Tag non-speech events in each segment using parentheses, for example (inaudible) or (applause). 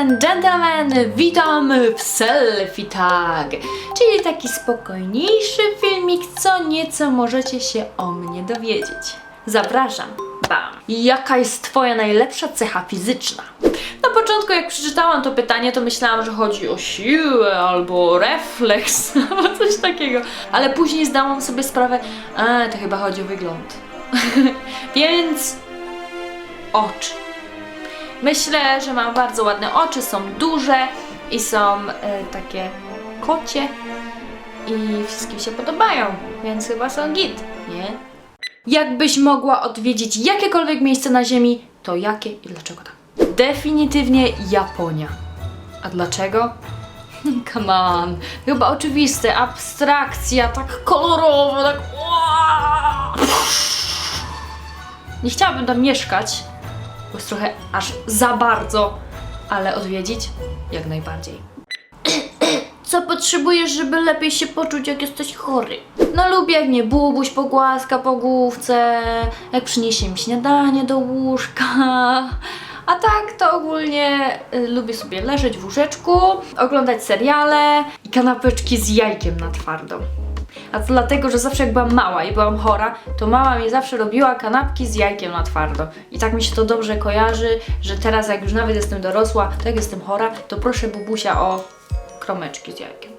And gentlemen, witam w Selfie Tag, czyli taki spokojniejszy filmik, co nieco możecie się o mnie dowiedzieć. Zapraszam. Bam. Jaka jest Twoja najlepsza cecha fizyczna? Na początku, jak przeczytałam to pytanie, to myślałam, że chodzi o siłę albo refleks, (laughs) albo coś takiego. Ale później zdałam sobie sprawę, a to chyba chodzi o wygląd. (laughs) Więc oczy. Myślę, że mam bardzo ładne oczy, są duże i są e, takie kocie i wszystkim się podobają, więc chyba są git, nie? Jakbyś mogła odwiedzić jakiekolwiek miejsce na Ziemi, to jakie i dlaczego tak? Definitywnie Japonia. A dlaczego? (laughs) Come on, chyba oczywiste, abstrakcja, tak kolorowo, tak... Nie chciałabym tam mieszkać, bo jest trochę aż za bardzo, ale odwiedzić jak najbardziej. (clears throat) Co potrzebujesz, żeby lepiej się poczuć, jak jesteś chory? No lubię, jak mnie bubuś pogłaska po główce, jak przyniesie mi śniadanie do łóżka. A tak to ogólnie y, lubię sobie leżeć w łóżeczku, oglądać seriale i kanapeczki z jajkiem na twardo. A to dlatego, że zawsze jak byłam mała i byłam chora, to mama mi zawsze robiła kanapki z jajkiem na twardo. I tak mi się to dobrze kojarzy, że teraz jak już nawet jestem dorosła, to jak jestem chora, to proszę bubusia o kromeczki z jajkiem.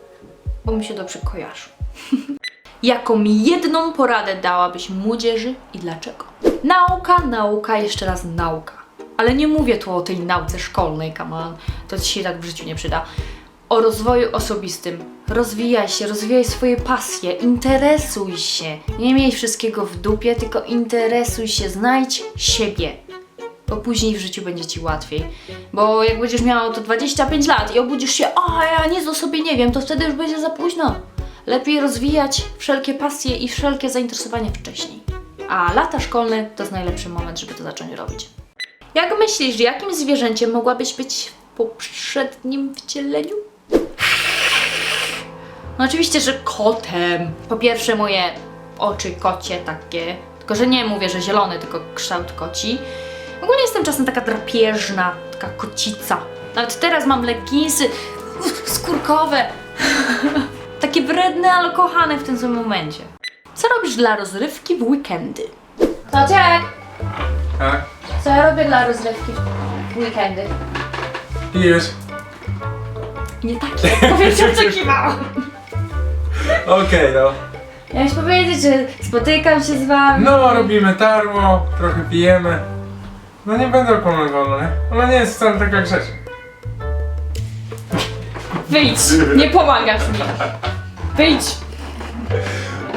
Bo mi się dobrze kojarzy. (laughs) Jaką jedną poradę dałabyś młodzieży i dlaczego? Nauka, nauka, jeszcze raz nauka. Ale nie mówię tu o tej nauce szkolnej, on. To ci się tak w życiu nie przyda. O rozwoju osobistym. Rozwijaj się, rozwijaj swoje pasje, interesuj się. Nie miej wszystkiego w dupie, tylko interesuj się, znajdź siebie. Bo później w życiu będzie ci łatwiej. Bo jak będziesz miał to 25 lat i obudzisz się, a ja nic o sobie nie wiem, to wtedy już będzie za późno. Lepiej rozwijać wszelkie pasje i wszelkie zainteresowania wcześniej. A lata szkolne to jest najlepszy moment, żeby to zacząć robić. Jak myślisz, jakim zwierzęciem mogłabyś być w poprzednim wcieleniu? No oczywiście, że kotem. Po pierwsze moje oczy kocie takie, tylko że nie mówię, że zielone, tylko kształt koci. Ogólnie jestem czasem taka drapieżna, taka kocica. Nawet teraz mam leginsy skórkowe. (laughs) takie wredne, ale kochane w tym samym momencie. Co robisz dla rozrywki w weekendy? Tociek! Tak? Co ja robię dla rozrywki w weekendy? Pijesz? Nie takie odpowiedzi oczekiwałam. (laughs) Okej, no. Miałeś powiedzieć, że spotykam się z wami. No, robimy tarło, trochę pijemy. No nie będę okłamywał, no nie? Ona nie jest wcale taka grzeczna. Wyjdź, nie pomagasz mi. Wyjdź.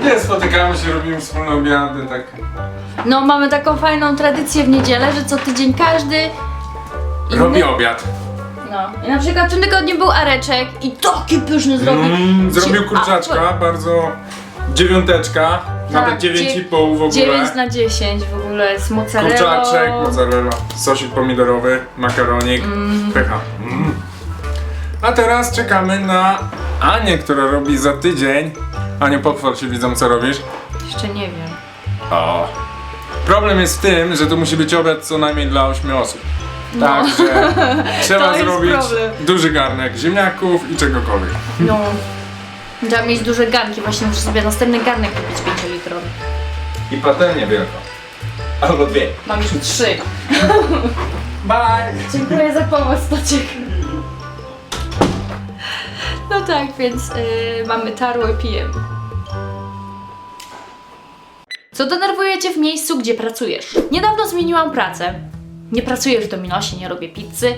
Nie, spotykamy się, robimy wspólne obiady, tak. No, mamy taką fajną tradycję w niedzielę, że co tydzień każdy. inny- Robi obiad. No. I na przykład w tym tygodniu był Areczek i taki pyszny zrobił. Mm, zrobił Dzie- kurczaczka, bardzo dziewiąteczka, nawet Tak, dziewięć dzie- i pół w ogóle. 9 na 10 w ogóle z mozzarellą. Kurczaczek, mozzarella, sosik pomidorowy, makaronik, pycha. Mm. A teraz czekamy na Anię, która robi za tydzień. Aniu, pochwal się widzom, co robisz. Jeszcze nie wiem. O. Problem jest w tym, że to musi być obiad co najmniej dla 8 osób. No. Także (laughs) trzeba jest zrobić problem. duży garnek ziemniaków i czegokolwiek. No. Trzeba mieć duże garnki, właśnie muszę sobie następny garnek kupić 5 litrowy. I patelnię wielką. Albo dwie. Mam już trzy. (laughs) Bye! Dziękuję za pomoc, Tociek. No tak, więc yy, mamy tarło i pijemy. Co denerwuje Cię w miejscu, gdzie pracujesz? Niedawno zmieniłam pracę. Nie pracuję w Dominosie, nie robię pizzy.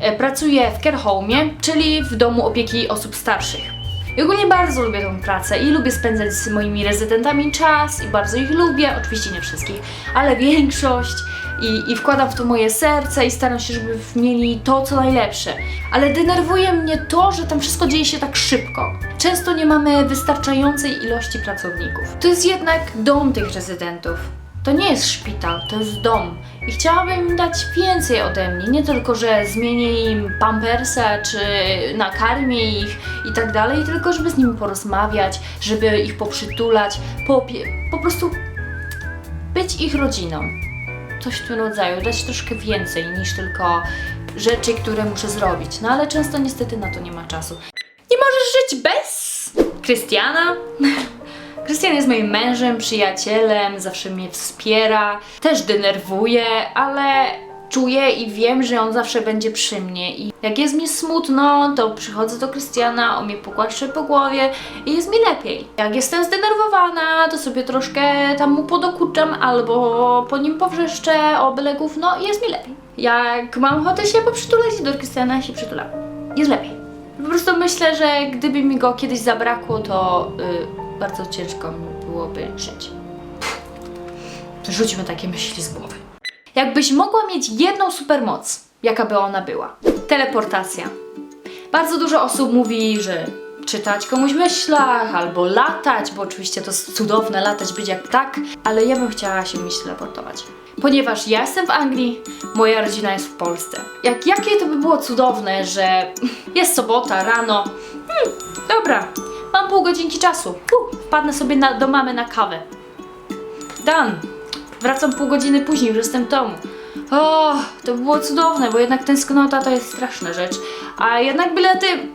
E, Pracuję w care home, czyli w domu opieki osób starszych. I ogólnie bardzo lubię tę pracę i lubię spędzać z moimi rezydentami czas i bardzo ich lubię, oczywiście nie wszystkich, ale (laughs) większość i, i wkładam w to moje serce i staram się, żeby mieli to, co najlepsze. Ale denerwuje mnie to, że tam wszystko dzieje się tak szybko. Często nie mamy wystarczającej ilości pracowników. To jest jednak dom tych rezydentów. To nie jest szpital, to jest dom. I chciałabym im dać więcej ode mnie. Nie tylko, że zmienię im pampersa, czy nakarmię ich i tak dalej, tylko żeby z nimi porozmawiać, żeby ich poprzytulać, popie- po prostu być ich rodziną. Coś w tym rodzaju, dać troszkę więcej niż tylko rzeczy, które muszę zrobić. No ale często niestety na to nie ma czasu. Nie możesz żyć bez Krystiana? (laughs) Krystian jest moim mężem, przyjacielem, zawsze mnie wspiera, też denerwuje, ale czuję i wiem, że on zawsze będzie przy mnie. I jak jest mi smutno, to przychodzę do Krystiana, on mnie pogłaszcze po głowie i jest mi lepiej. Jak jestem zdenerwowana, to sobie troszkę tam mu podokuczam albo po nim powrzeszczę o byle gówno i jest mi lepiej. Jak mam ochotę się poprzytulać do Krystiana, się przytulam. Jest lepiej. Po prostu myślę, że gdyby mi go kiedyś zabrakło, to y, bardzo ciężko mi byłoby żyć. Rzućmy takie myśli z głowy. Jakbyś mogła mieć jedną supermoc, jaka by ona była? Teleportacja. Bardzo dużo osób mówi, że czytać komuś w myślach albo latać, bo oczywiście to jest cudowne latać, być jak ptak, ale ja bym chciała się myśl teleportować. Ponieważ ja jestem w Anglii, moja rodzina jest w Polsce. Jak, jakie to by było cudowne, że (laughs) jest sobota, rano. Hmm, dobra, mam pół godzinki czasu. Uh, wpadnę sobie na, do mamy na kawę. Dan, wracam pół godziny później, już jestem w domu. O, to by było cudowne, bo jednak tęsknota to jest straszna rzecz. A jednak bilety mm,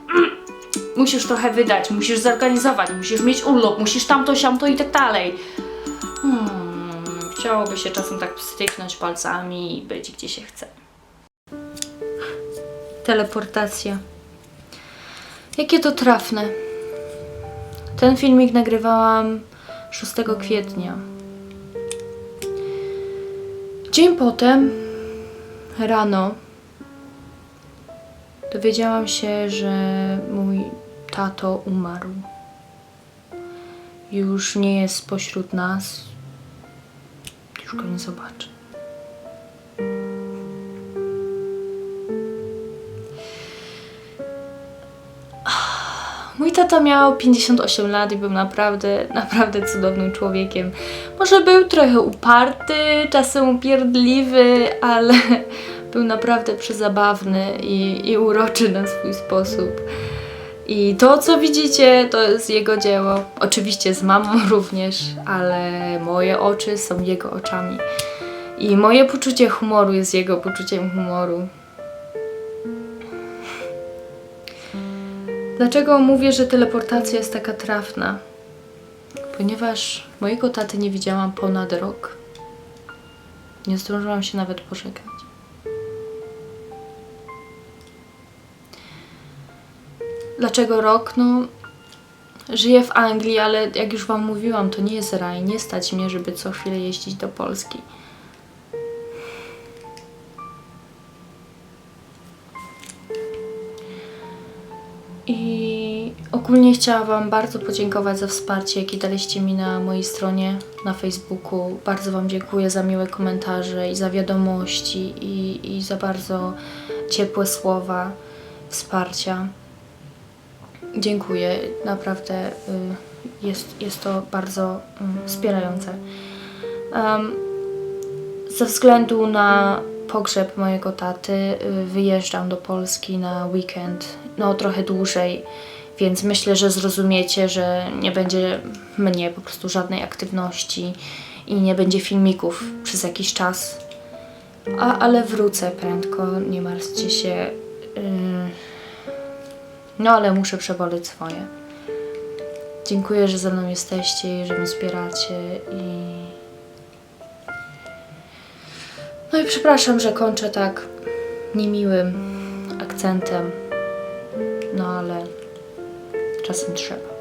musisz trochę wydać, musisz zorganizować, musisz mieć urlop, musisz tamto, siamto i tak dalej. Hmm, chciałoby się czasem tak styknąć palcami i być gdzie się chce. Teleportacja. Jakie to trafne. Ten filmik nagrywałam 6 kwietnia. Dzień potem, rano, dowiedziałam się, że mój tato umarł. Już nie jest pośród nas. Już go nie zobaczę. Mój tata miał 58 lat i był naprawdę, naprawdę cudownym człowiekiem. Może był trochę uparty, czasem upierdliwy, ale (laughs) był naprawdę przezabawny i, i uroczy na swój sposób. I to, co widzicie, to jest jego dzieło. Oczywiście z mamą (laughs) również, ale moje oczy są jego oczami. I moje poczucie humoru jest jego poczuciem humoru. Dlaczego mówię, że teleportacja jest taka trafna? Ponieważ mojego taty nie widziałam ponad rok. Nie zdążyłam się nawet pożegnać. Dlaczego rok? No, żyję w Anglii, ale jak już Wam mówiłam, to nie jest raj. Nie stać mnie, żeby co chwilę jeździć do Polski. Ogólnie chciałam Wam bardzo podziękować za wsparcie, jakie daliście mi na mojej stronie na Facebooku. Bardzo Wam dziękuję za miłe komentarze i za wiadomości i, i za bardzo ciepłe słowa wsparcia. Dziękuję, naprawdę y, jest, jest to bardzo y, wspierające. Em, ze względu na pogrzeb mojego taty y, wyjeżdżam do Polski na weekend, no trochę dłużej, więc myślę, że zrozumiecie, że nie będzie mnie po prostu żadnej aktywności i nie będzie filmików przez jakiś czas. A, ale wrócę prędko, nie martwcie się. y, no ale muszę przeboleć swoje. Dziękuję, że ze mną jesteście i że mnie wspieracie i... No i przepraszam, że kończę tak niemiłym akcentem. No ale czasem trzeba.